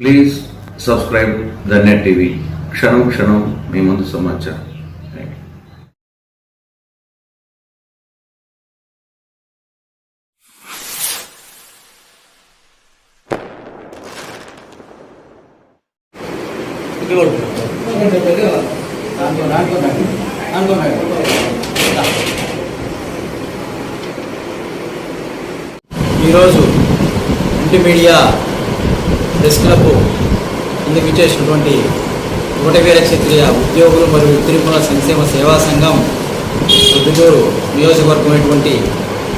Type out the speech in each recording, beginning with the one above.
please subscribe the net TV క్షణం క్షణం మీ ముందు సమాచారం థ్యాంక్ యూ ఈరోజు ఇంటి మీడియా ప్రెస్ క్లబ్ ఇందుకు ఇచ్చేసినటువంటి ఒకటవేల క్షత్రియ ఉద్యోగులు మరియు తిరుమల సంక్షేమ సేవా సంఘం పొద్దుటూరు నియోజకవర్గం అయినటువంటి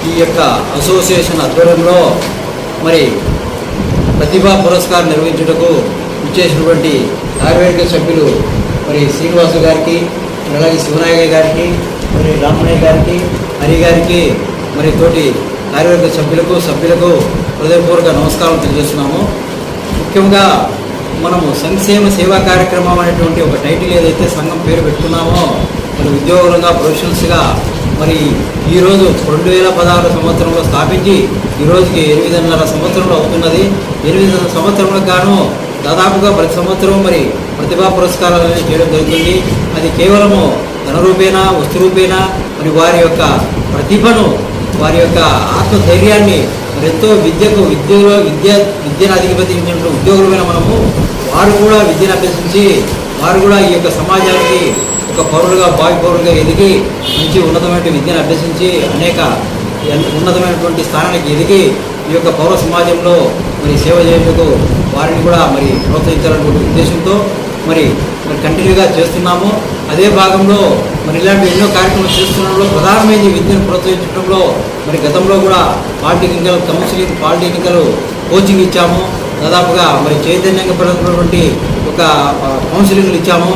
ఈ యొక్క అసోసియేషన్ ఆధ్వర్యంలో మరి ప్రతిభా పురస్కారం నిర్వహించుటకు ఇచ్చేసినటువంటి కార్యవర్గ సభ్యులు మరి శ్రీనివాసు గారికి అలాగే శివనాయక గారికి మరి రామయ్య గారికి హరి గారికి మరి తోటి కార్యవర్గ సభ్యులకు సభ్యులకు హృదయపూర్వక నమస్కారం తెలియజేస్తున్నాము. ముఖ్యంగా మనము సంక్షేమ సేవా కార్యక్రమం అనేటువంటి ఒక టైటిల్ ఏదైతే సంఘం పేరు పెట్టుకున్నామో మరి ఉద్యోగులుగా ప్రొఫెషనల్స్గా మరి ఈరోజు రెండు వేల పదహారు సంవత్సరంలో స్థాపించి ఈరోజుకి ఎనిమిదిన్నర సంవత్సరంలో అవుతున్నది. ఎనిమిది సంవత్సరములకు గాను దాదాపుగా ప్రతి సంవత్సరం మరి ప్రతిభా పురస్కారాలు అనేవి చేయడం జరుగుతుంది. అది కేవలము ధన రూపేణా వస్తు రూపేణా మరి వారి యొక్క ప్రతిభను వారి యొక్క ఆత్మధైర్యాన్ని ఎంతో విద్యకు విద్యలో విద్య విద్యను అధిగమించిన ఉద్యోగులమైన మనము వారు కూడా విద్యను అభ్యసించి వారు కూడా ఈ యొక్క సమాజానికి ఒక పౌరులుగా భావి పౌరులుగా ఎదిగి మంచి ఉన్నతమైన విద్యను అభ్యసించి అనేక ఉన్నతమైనటువంటి స్థానానికి ఎదిగి ఈ యొక్క పౌర సమాజంలో మరి సేవ చేసేందుకు వారిని కూడా మరి ప్రోత్సహించాలనే ఉద్దేశంతో మరి మరి కంటిన్యూగా చేస్తున్నాము. అదే భాగంలో మరి ఇలాంటి ఎన్నో కార్యక్రమాలు చేస్తున్నప్పుడు ప్రధానమైన విద్యను ప్రోత్సహించడంలో మరి గతంలో కూడా పాలిటెక్నికల్ కౌన్సిలింగ్ పాలిటెక్నికల్ కోచింగ్ ఇచ్చాము. దాదాపుగా మరి చైతన్యంగా పడుతున్నటువంటి ఒక కౌన్సిలింగ్లు ఇచ్చాము.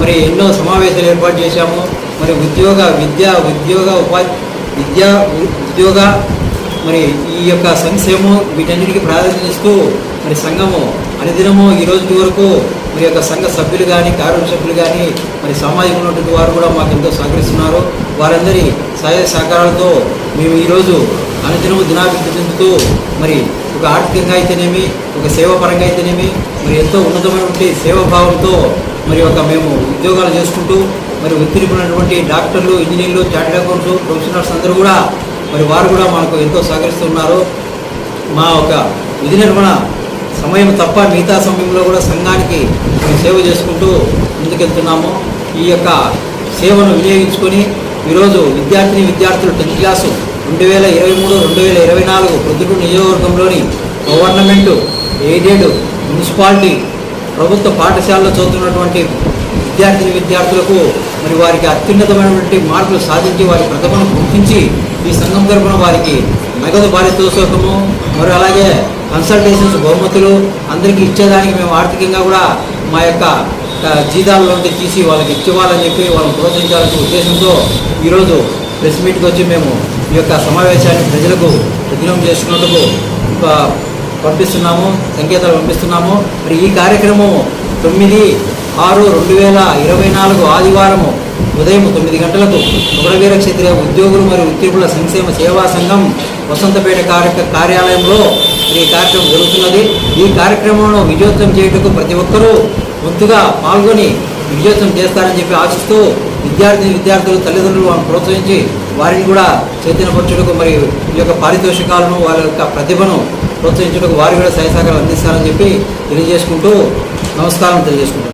మరి ఎన్నో సమావేశాలు ఏర్పాటు చేశాము. మరి ఉద్యోగ విద్య ఉద్యోగ ఉపాధి విద్య ఉద్యోగ మరి ఈ యొక్క సంక్షేమం వీటన్నిటికీ ప్రాధాన్యత ఇస్తూ మరి సంఘము అనుదినము ఈ రోజు వరకు మరి యొక్క సంఘ సభ్యులు కానీ కార్మిక సభ్యులు కానీ మరి సామాజికంగా ఉన్నటువంటి వారు కూడా మాకు ఎంతో సహకరిస్తున్నారు. వారందరి సహాయ సహకారాలతో మేము ఈరోజు అనుదినము దినాభివృద్ధి చెందుతూ మరి ఒక ఆర్థికంగా అయితేనేమి ఒక సేవా పరంగా అయితేనేమి మరి ఎంతో ఉన్నతమైనటువంటి సేవాభావంతో మరి ఒక మేము ఉద్యోగాలు చేసుకుంటూ మరి ఉత్తీర్ణమైనటువంటి డాక్టర్లు ఇంజనీర్లు చార్టెడ్ అకౌంట్స్ ప్రొఫెషనల్స్ అందరూ కూడా మరి వారు కూడా మనకు ఎంతో సహకరిస్తున్నారు. మా ఒక విధి నిర్వహణ సమయం తప్ప మిగతా సమయంలో కూడా సంఘానికి మేము సేవ చేసుకుంటూ ముందుకెళ్తున్నాము. ఈ యొక్క సేవను వినియోగించుకొని ఈరోజు విద్యార్థిని విద్యార్థులు టెన్త్ క్లాసు రెండు వేల ఇరవై మూడు రెండు వేల ఇరవై నాలుగు ప్రొద్దుటూరు నియోజకవర్గంలోని గవర్నమెంట్ ఎయిడెడ్ మున్సిపాలిటీ ప్రభుత్వ పాఠశాలలో చదువుతున్నటువంటి విద్యార్థిని విద్యార్థులకు మరి వారికి అత్యున్నతమైనటువంటి మార్కులు సాధించి వారి ప్రతిభను గుర్తించి ఈ సంఘం తరపున వారికి నగదు పారితోషికము మరి అలాగే కన్సల్టేషన్స్ బహుమతులు అందరికీ ఇచ్చేదానికి మేము ఆర్థికంగా కూడా మా యొక్క ఆ, జీతాల నుండి తీసి వాళ్ళకి ఇచ్చేవాళ్ళని చెప్పి వాళ్ళని ప్రోత్సహించాలనే ఉద్దేశంతో ఈరోజు ప్రెస్ మీట్కి వచ్చి మేము ఈ యొక్క సమావేశాన్ని ప్రజలకు విఘ్నం చేసుకున్నందుకు పంపిస్తున్నాము సంకేతాలు పంపిస్తున్నాము. మరి ఈ కార్యక్రమం తొమ్మిది ఆరు రెండు వేల ఇరవై నాలుగు ఆదివారము ఉదయం తొమ్మిది గంటలకు ఉగ్రవీర క్షత్రియ ఉద్యోగులు మరియు ఉద్యోగుల సంక్షేమ సేవా సంఘం వసంతపేట కార్య కార్యాలయంలో ఈ కార్యక్రమం జరుగుతున్నది. ఈ కార్యక్రమంలో విజయోత్సవం చేయుటకు ప్రతి ఒక్కరూ ముందుగా పాల్గొని విజయోత్సవం చేస్తారని చెప్పి ఆశిస్తూ విద్యార్థి విద్యార్థులు తల్లిదండ్రులు వారిని ప్రోత్సహించి వారిని కూడా చైతన్యపరచుటకు మరియు ఈ యొక్క పారితోషికాలను వారి యొక్క ప్రతిభను ప్రోత్సహించుటకు వారు కూడా సహాయ సహకారాలు అందిస్తారని చెప్పి తెలియజేసుకుంటూ నమస్కారం తెలియజేసుకుంటాం